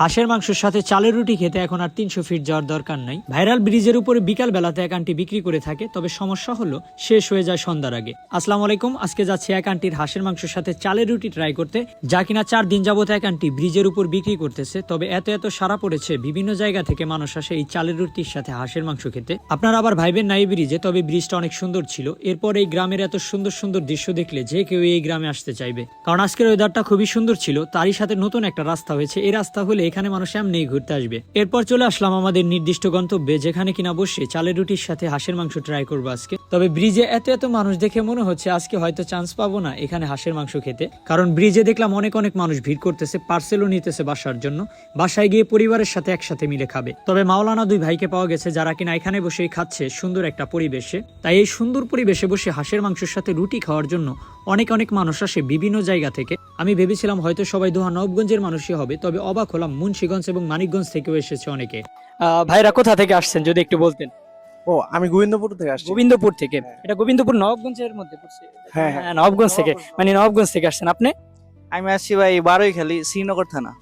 হাঁসের মাংসের সাথে চালের রুটি খেতে এখন আর তিনশো ফিট যাওয়ার দরকার নাই। ভাইরাল ব্রিজের উপরে বিকাল বেলাতে এক আন্টি বিক্রি করে থাকে, তবে সমস্যা হলো শেষ হয়ে যায় সন্ধ্যার আগে। আসসালামু আলাইকুম, আজকে যাচ্ছি এক আন্টির হাঁসের মাংসের সাথে চালের রুটি ট্রাই করতে। যা কিনা চার দিন যাবত এক আন্টি ব্রিজের উপর বিক্রি করতেছে, তবে এত এত সারা পড়েছে বিভিন্ন জায়গা থেকে মানুষ আসে এই চালের রুটির সাথে হাঁসের মাংস খেতে। আপনারা আবার ভাইবেন নাই ব্রিজে, তবে ব্রিজটা অনেক সুন্দর ছিল। এরপর এই গ্রামের এত সুন্দর সুন্দর দৃশ্য দেখলে যে কেউ এই গ্রামে আসতে চাইবে। কারণ আজকের ওয়েদারটা খুবই সুন্দর ছিল, তারই সাথে নতুন একটা রাস্তা হয়েছে। এই রাস্তা হলে এখানে মানুষ এমনি ঘুরতে আসবে। এরপর চলে আসলাম আমাদের নির্দিষ্ট গন্তব্যে, যেখানে কিনা বসে চালের রুটির সাথে হাঁসের মাংস ট্রাই করব আজকে। তবে ব্রিজে এত এত মানুষ দেখে মনে হচ্ছে আজকে হয়তো চান্স পাবো না এখানে হাঁসের মাংস খেতে। কারণ ব্রিজে দেখলাম অনেক অনেক মানুষ ভিড় করতেছে পার্সেলও নিতেছে বাসার জন্য। বাসায় গিয়ে পরিবারের সাথে একসাথে মিলে খাবে। তবে মাওলানা দুই ভাইকে পাওয়া গেছে যারা কিনা এখানে বসেই খাচ্ছে সুন্দর একটা পরিবেশে। তাই এই সুন্দর পরিবেশে বসে হাঁসের মাংসের সাথে রুটি খাওয়ার জন্য অনেক অনেক মানুষ আসে বিভিন্ন জায়গা থেকে। আমি ভেবেছিলাম হয়তো সবাই দোহা নবগঞ্জের মানুষই হবে তবে অবাক হলাম মুন্সীগঞ্জ এবং মানিকগঞ্জ থেকেও এসেছে অনেকে। ভাইরা কোথা থেকে আসছেন যদি একটু বলতেন? ও আমি গোবিন্দপুর থেকে আসছি। গোবিন্দপুর থেকে? এটা গোবিন্দপুর নবগঞ্জের মধ্যে পড়ছে। হ্যাঁ, হ্যাঁ। নবগঞ্জ থেকে। মানে নবগঞ্জ থেকে আসছেন আপনি? আমি আসছি ভাই বারোই খালি শ্রীনগর থানা।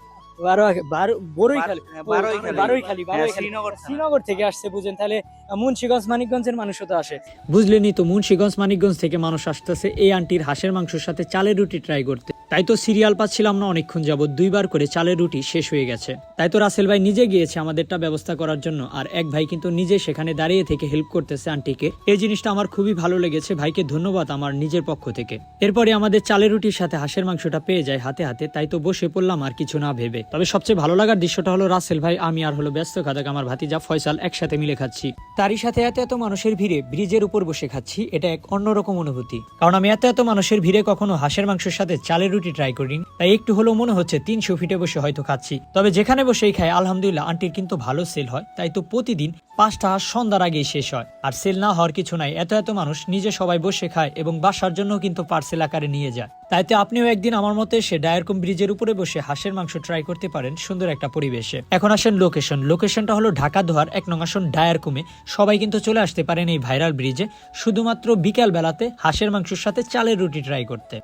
শ্রীনগর শ্রীনগর থেকে আসছে বুঝেন তাহলে মুন্সিগঞ্জ মানিকগঞ্জের মানুষও তো আসে। বুঝলেনি তো মুন্সিগঞ্জ মানিকগঞ্জ থেকে মানুষ আসতেছে এই আন্টির হাঁসের মাংসের সাথে চালের রুটি ট্রাই করতে। তাই তো সিরিয়াল পাচ্ছিলাম না অনেকক্ষণ যাবত দুইবার করে চালের রুটি শেষ হয়ে গেছে। তাই তো রাসেল ভাই নিজে গিয়েছে আমাদেরটা ব্যবস্থা করার জন্য, আর এক ভাই কিন্তু নিজে সেখানে দাঁড়িয়ে থেকে হেল্প করতেছে আন্টিকে। এই জিনিসটা আমার খুবই ভালো লেগেছে, ভাইকে ধন্যবাদ আমার নিজের পক্ষ থেকে। এরপরে আমাদের চালের রুটির সাথে হাঁসের মাংসটা পেয়ে যায় হাতে হাতে, তাই তো বসে পড়লাম আর কিছু না ভেবে। তবে সবচেয়ে ভালো লাগার দৃশ্যটা হলো রাসেল ভাই, আমি আর হলো ব্যস্ত খাদাক, আমার ভাতিজা ফয়সাল একসাথে মিলে খাচ্ছি। তারই সাথে এত এত মানুষের ভিড়ে ব্রিজের উপর বসে খাচ্ছি, এটা এক অন্যরকম অনুভূতি। কারণ আমি এত এত মানুষের ভিড়ে কখনো হাঁসের মাংসের সাথে চালের রুটি ট্রাই করিনি। তাই একটু হলেও মনে হচ্ছে তিনশো ফিটে বসে হয়তো খাচ্ছি। তবে যেখানে বসেই খাই, আলহামদুলিল্লাহ, আন্টির কিন্তু ভালো সেল হয়। তাই তো প্রতিদিন পাঁচটা সন্ধ্যার আগেই শেষ হয়। আর সেল না হওয়ার কিছু নাই, এত এত মানুষ নিজে সবাই বসে খায় এবং বাসার জন্য কিন্তু পার্সেল আকারে নিয়ে যায়। তাইতে আপনিও একদিন আমার মতে এসে ডায়ারকম ব্রিজের উপরে বসে হাঁসের মাংস ট্রাই করতে পারেন সুন্দর একটা পরিবেশে। এখন আসেন লোকেশন লোকেশনটা হলো ঢাকা দোহার এক নং আসন ডায়ারকমে সবাই কিন্তু চলে আসতে পারেন এই ভাইরাল ব্রিজে শুধুমাত্র বিকেল বেলাতে হাঁসের মাংসের সাথে চালের রুটি ট্রাই করতে।